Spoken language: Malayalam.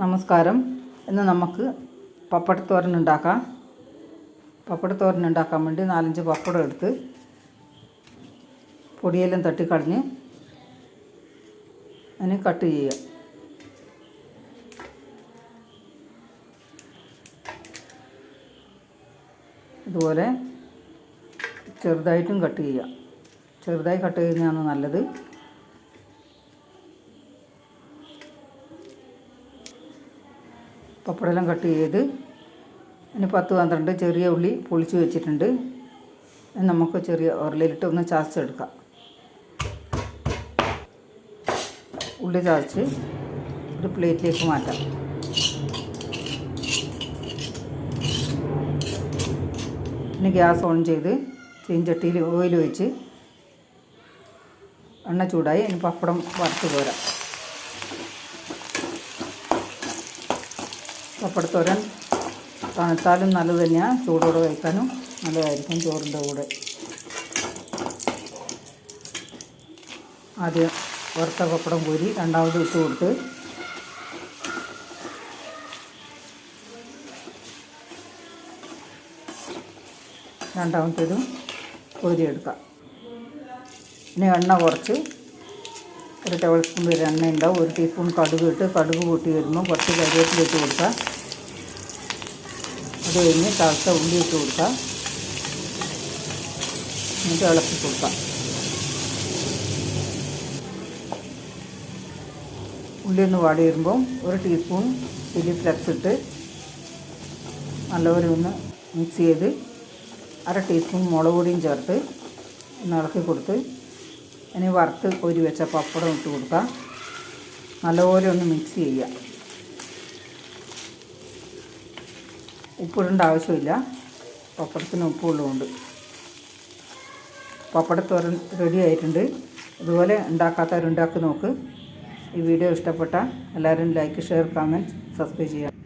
നമസ്കാരം. ഇന്ന് നമുക്ക് പപ്പടത്തോരൻ ഉണ്ടാക്കാം. പപ്പടത്തോരൻ ഉണ്ടാക്കാൻ വേണ്ടി നാലഞ്ച് പപ്പടം എടുത്ത് പൊടിയെല്ലാം തട്ടിക്കളഞ്ഞ് അതിന് കട്ട് ചെയ്യുക. ഇതുപോലെ ചെറുതായിട്ടും കട്ട് ചെയ്യുക. ചെറുതായി കട്ട് ചെയ്യുന്നതാണ് നല്ലത്. പപ്പടെല്ലാം കട്ട് ചെയ്ത് അതിന് പത്ത് പന്ത്രണ്ട് ചെറിയ ഉള്ളി പൊളിച്ച് വെച്ചിട്ടുണ്ട്. നമുക്ക് ചെറിയ ഉരുളിയിലിട്ട് ഒന്ന് ചതച്ചെടുക്കാം. ഉള്ളി ചതച്ച് ഒരു പ്ലേറ്റിലേക്ക് മാറ്റാം. പിന്നെ ഗ്യാസ് ഓൺ ചെയ്ത് ചീഞ്ചട്ടിയിൽ ഓയിൽ ഒഴിച്ച് എണ്ണ ചൂടായി ഇനി പപ്പടം വറുത്ത് പോരാം പപ്പടത്തോരൻ തണുത്താലും നല്ലത് തന്നെയാണ് ചൂടോടെ കഴിക്കാനും നല്ലതായിരിക്കും ചോറിന്റെ കൂടെ. ആദ്യം വറുത്ത പപ്പടം കോരി രണ്ടാമത് ഇട്ട് കൊടുത്ത് രണ്ടാമത്തേതും കോരിയെടുക്കാം. ഇനി എണ്ണ കുറച്ച്. ഒരു ടേബിൾ സ്പൂൺ വരെ എണ്ണ ഉണ്ടാവും. ഒരു ടീസ്പൂൺ കടുക് ഇട്ട് കടുക് കൂട്ടി വരുമ്പോൾ കുറച്ച് കരിവേപ്പിലിട്ട് കൊടുക്കാം. അത് കഴിഞ്ഞ് തളച്ച ഉള്ളി ഇട്ട് കൊടുക്കാം. എന്നിട്ട് ഇളക്കി കൊടുക്കാം. ഉള്ളി ഒന്ന് വാടി വരുമ്പോൾ ഒരു ടീസ്പൂൺ ചില്ലി ഫ്ലെക്സ് ഇട്ട് നല്ലപോലെ ഒന്ന് മിക്സ് ചെയ്ത് അര ടീസ്പൂൺ മുളക് പൊടിയും ചേർത്ത് ഒന്ന് ഇളക്കി കൊടുത്ത് ഇനി വറുത്ത് ഒരു വെച്ച പപ്പടം ഇട്ട് കൊടുക്കാം. നല്ലപോലെ ഒന്ന് മിക്സ് ചെയ്യുക. ഉപ്പിടേണ്ട ആവശ്യമില്ല. പപ്പടത്തിന് ഉപ്പുള്ളതുകൊണ്ട്. പപ്പടത്തോരൻ റെഡി ആയിട്ടുണ്ട്. ഇതുപോലെ ഉണ്ടാക്കാത്തവരുണ്ടാക്കി നോക്ക്. ഈ വീഡിയോ ഇഷ്ടപ്പെട്ട എല്ലാവരും ലൈക്ക് ഷെയർ കമന്റ് സബ്സ്ക്രൈബ് ചെയ്യുക